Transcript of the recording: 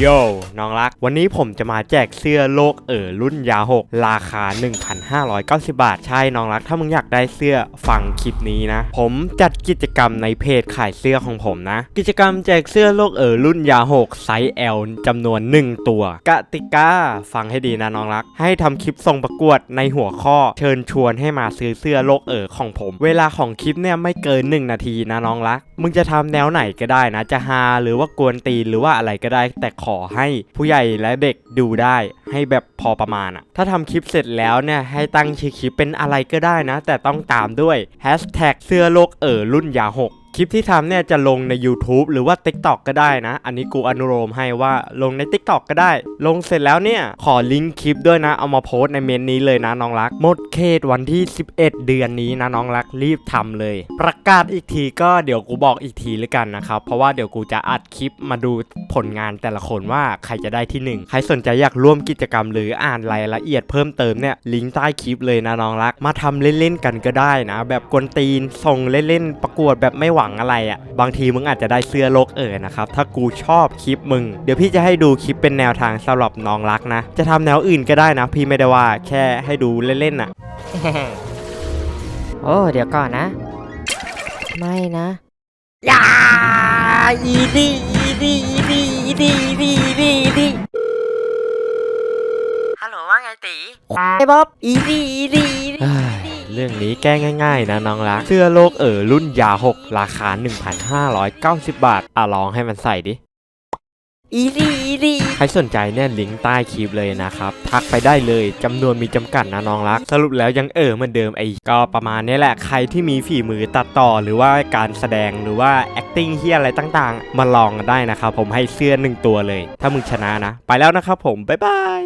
โยน้องรัก วันนี้ผมจะมาแจกเสื้อโลกเอ๋อรุ่นยาหกราคา 1,590 บาท ใช่น้องรัก ถ้ามึงอยากได้เสื้อฟังคลิปนี้นะ ผมจัดกิจกรรมในเพจขายเสื้อของผมนะ กิจกรรมแจกเสื้อโลกเอ๋อรุ่นยาหกไซส์ L จำนวน 1 ตัว กติกาฟังให้ดีนะน้องรัก ให้ทำคลิปส่งประกวดในหัวข้อ เชิญชวนให้มาซื้อเสื้อโลกเอ๋อของผม เวลาของคลิปเนี่ยไม่เกิน 1 นาทีนะน้องรัก มึงจะทำแนวไหนก็ได้นะ จะฮาหรือว่ากวนตีนหรือว่าอะไรก็ได้แต่ขอให้ผู้ใหญ่และเด็กดูได้ให้แบบพอประมาณอะถ้าทำคลิปเสร็จแล้วเนี่ยให้ตั้งชื่อคลิปเป็นอะไรก็ได้นะ แต่ต้องตามด้วยแฮชแท็กเสื้อโลกเอ๋อรุ่นยาหก ลิปที่ทำเนี่ยจะลงใน YouTube หรือว่า TikTok ก็ได้นะ อันนี้กูอนุโลมให้ว่าลงใน TikTok ก็ได้ ลงเสร็จแล้วเนี่ย ขอลิงก์คลิปด้วยนะ เอามาโพสในเมนนี้เลยนะน้องรัก หมดเขตวันที่ 11 เดือนนี้นะน้องรักรีบทำเลย ประกาศอีกทีก็เดี๋ยวกูบอกอีกทีแล้วกันนะครับ เพราะว่าเดี๋ยวกูจะอัดคลิปมาดูผลงานแต่ละคนว่าใครจะได้ที่หนึ่งใครสนใจอยากร่วมกิจกรรม หรืออ่านรายละเอียดเพิ่มเติมเนี่ยลิงก์ใต้คลิปเลยนะน้องรัก มาทำเล่นๆกันก็ได้นะ แบบกวนตีนส่งเล่นๆประกวดแบบไม่หวังอะไรอะ่ะ บางทีมึงอาจจะได้เสื้อโลกเอ๋อนะครับ ถ้ากูชอบคลิปมึง เดี๋ยวพี่จะให้ดูคลิปเป็นแนวทางสำหรับน้องรักนะ จะทำแนวอื่นก็ได้นะ พี่ไม่ได้ว่าแค่ให้ดูเล่นๆน่ะ โอ้เดี๋ยวก่อนนะ ไม่นะอย่าอีดีอีดีอีดีอีดีอีดีอีดีอีดีฮัลโหลว่าไงตีไอ้บ๊อบอีดีอีดีเรื่องนี้แก้ง่ายๆนะน้องรัก เสื้อโลกเอ๋อรุ่นยาหกราคา 1,590 บาท อะลองให้มันใส่ดิอีดีอีดีใครสนใจเนี่ยลิงก์ใต้คลิปเลยนะครับ ทักไปได้เลยจำนวนมีจำกัดนะน้องรัก สรุปแล้วยังเออเหมือนเดิมไอ้ก็ประมาณนี้แหละใครที่มีฝีมือตัดต่อหรือว่าการแสดงหรือว่า acting เฮียอะไรต่างๆ มาลองกันได้นะครับ ผมให้เสื้อหนึ่งตัวเลย ถ้ามึงชนะนะ ไปแล้วนะครับผม บ๊ายบาย